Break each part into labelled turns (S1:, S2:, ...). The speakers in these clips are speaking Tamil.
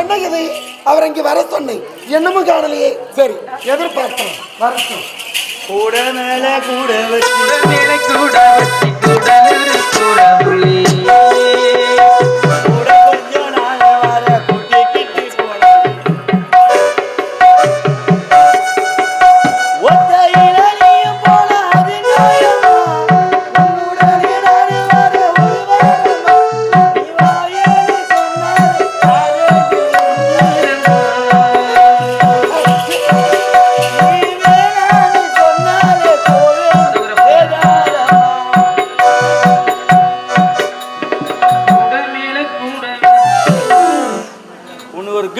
S1: என்ன இது? அவர் இங்கே வர சொன்னேன். என்னமும் காணலையே. சரி எதிர்பார்த்தோம் வரட்டும்.
S2: கூட மேல கூட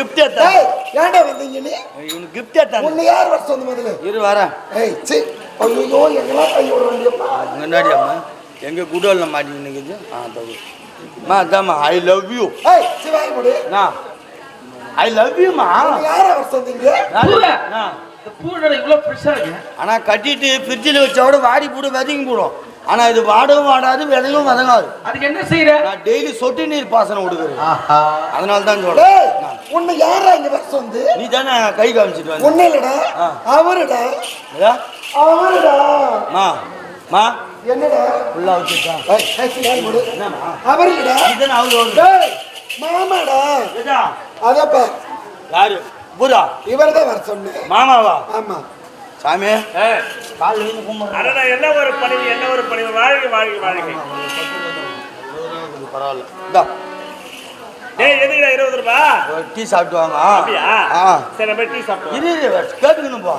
S2: கிஃப்ட் ஏத்தா.
S1: ஏய், ஏன்டா வந்தீங்க நீ?
S2: இவனுக்கு கிஃப்ட் ஏத்தா.
S1: உன்னை யார் வர சொந்த முதல்ல?
S2: இரு வரேன்.
S1: ஏய் சி ஐயோ எங்கெல்லாம் கை விட வேண்டியப்பா
S2: முன்னாடி அம்மா எங்க குடோல்ல மாட்டி நிக்குது ஆ தகு மா ஐ லவ் யூ
S1: ஏய் சிவாய் முடி
S2: நான் ஐ லவ் யூ மா
S1: யார் வர சொந்தீங்க
S3: பூரா.
S2: நான்.
S3: இந்த பூவோட இவ்வளவு பெருசா இருக்கு.
S2: ஆனா கட்டிட்டு ஃப்ரிட்ஜில் வச்சோட வாடி போட்டு விதைங்க போடும். ஆனா இது வாடவும் வாடாது விதையும் விதங்காது
S3: அதுக்கு என்ன செய்யற
S2: நான் டெய்லி சொட்டு நீர் பாசனம் கொடுக்குறேன் அதனால தான் சொல்றேன்.
S1: உன்னை யாரா இங்க வர சொந்து
S2: நீ தானே கை காமிச்சிட்டு வந்து.
S1: ஒண்ணு இல்லடா. அவருடா? அவருடா.
S2: மா மா.
S1: என்னடா?
S2: ஃபுல்லா வச்சுட்டா
S1: ஏய், ஏய், சிவாய் முடி.
S2: என்னம்மா?
S1: அவருடா
S2: இதுதானே அவரு
S1: மாமாடா. அதப்பா.
S2: யாரு? புரா
S1: இவர்தான் வர சொன்னேன்.
S2: மாமாவா?
S1: ஆமா.
S2: சாமி. கால் விழுந்து கும்பிட்றேன்.
S4: என்ன ஒரு பணிவு என்ன ஒரு பணிவு? வாழ்க வாழ்க வாழ்க.
S2: பரவாயில்ல இந்தா
S4: டேய் எதுக்குடா இருபது ரூபா?
S2: டீ சாப்பிட்டு வாங்க.
S4: அப்படியா?
S2: ஆ.
S4: சரி நம்ம டீ சாப்பிட்டோம்
S2: இரு கேட்டுக்கணும் போ.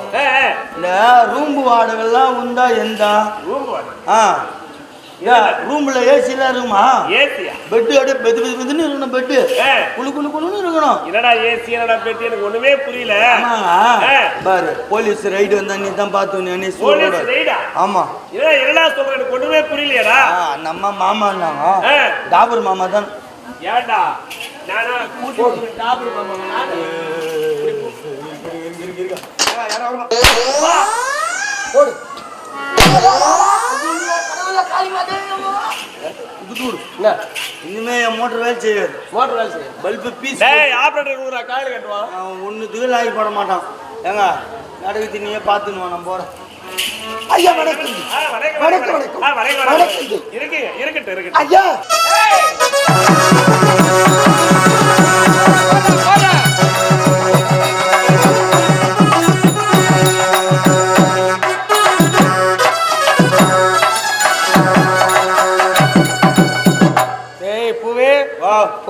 S2: இந்த ரூம் வாடகைலாம் உண்டா எந்த?
S4: ரூம்
S2: ஆ. ஏன் ரூம்ல ஏசிலாம் இருக்குமா?
S4: ஏசியா?
S2: பெட்டு அப்படியே பெது பெது பெதுன்னு இருக்கணும் பெட்டு.
S4: ஏ.
S2: குளு குளு குளுன்னு இருக்கணும்.
S4: என்னடா ஏசி என்னடா பெட்டி? எனக்கு ஒண்ணுமே புரியல.
S2: பாரு போலீஸ் ரைடு வந்தா நீ தான் பார்த்து நீ
S4: போலீஸ் ரெய்டா
S2: ஆமா.
S4: என்னடா என்னடா சொல்ற? எனக்கு ஒண்ணுமே புரியலையாடா.
S2: நம்ம மாமான்னாங்க
S4: ஆ.
S2: டாபர் மாமா தான்.
S4: ஏன்டா நானா கூட்டி டாபர் மாமா நானு.
S2: இனிமே என் மோட்டர் வேலை செய்யாது.
S3: மோட்டர் வேலை செய்ய
S2: பல்பு பீஸ்
S4: டேய் ஆபரேட்டர் கால் கட்டுவான்
S2: அவன் ஒன்றுத்துக்கு லாகி போட மாட்டான். ஏங்க நடுவுக்கு நீயே பார்த்துன்னு நான் போகிறேன்
S1: ஐயா வணக்கம்.
S4: வணக்கம்,
S1: வணக்கம்,
S4: இருக்கட்டும்.
S1: ஐயா.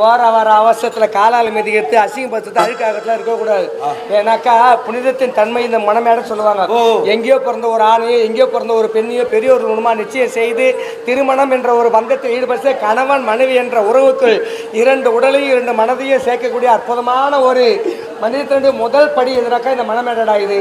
S5: போற வர அவசரத்துல காலால மிதிக்கிறது அசிங்கப்படுத்துறது அழுக்காகத்துல இருக்கக்கூடாது. ஏன்னாக்கா புனிதத்தின் தன்மை இந்த மனமேட சொல்லுவாங்க. எங்கேயோ பிறந்த ஒரு ஆணையோ எங்கேயோ பிறந்த ஒரு பெண்ணையோ பெரிய ஒரு குணமா நிச்சயம் செய்து திருமணம் என்ற ஒரு பந்தத்தில் ஈடுபட்டு கணவன் மனைவி என்ற உறவுக்குள் இரண்டு உடலையும் இரண்டு மனதையும் சேர்க்கக்கூடிய அற்புதமான ஒரு மனிதத்தினுடைய முதல் படி எதுனாக்கா இந்த மனமேடடா இது.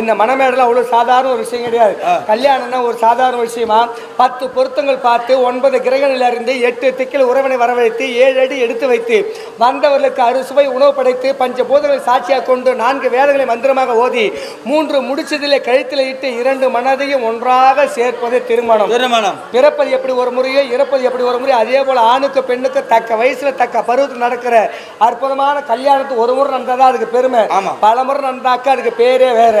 S5: இந்த மனமேடல அவ்வளவு சாதாரண ஒரு விஷயம் கிடையாது. கல்யாணம்னா ஒரு சாதாரண விஷயமா? பத்து பொருத்தங்கள் பார்த்து ஒன்பது கிரகணில இருந்து எட்டு திக்கில் உறவினை வரவழைத்து ஏழு அடி எடுத்து வைத்து வந்தவர்களுக்கு அறுசுவை உணவு படைத்து பஞ்ச பூதங்களை சாட்சியாக கொண்டு நான்கு வேதங்களை மந்திரமாக ஓதி மூன்று முடிச்சதிலே கழுத்தில் இட்டு இரண்டு மனதையும் ஒன்றாக சேர்ப்பது திருமணம்.
S2: திருமணம்.
S5: பிறப்பது எப்படி ஒரு முறையோ இறப்பது எப்படி ஒரு முறையோ அதே போல ஆணுக்கு பெண்ணுக்கு தக்க வயசுல தக்க பருவத்தில் நடக்கிற அற்புதமான கல்யாணத்துக்கு ஒரு முறை நடந்தாதான் அதுக்கு பெருமை
S2: ஆமா.
S5: பல முறை நடந்தாக்கா அதுக்கு பேரே வேற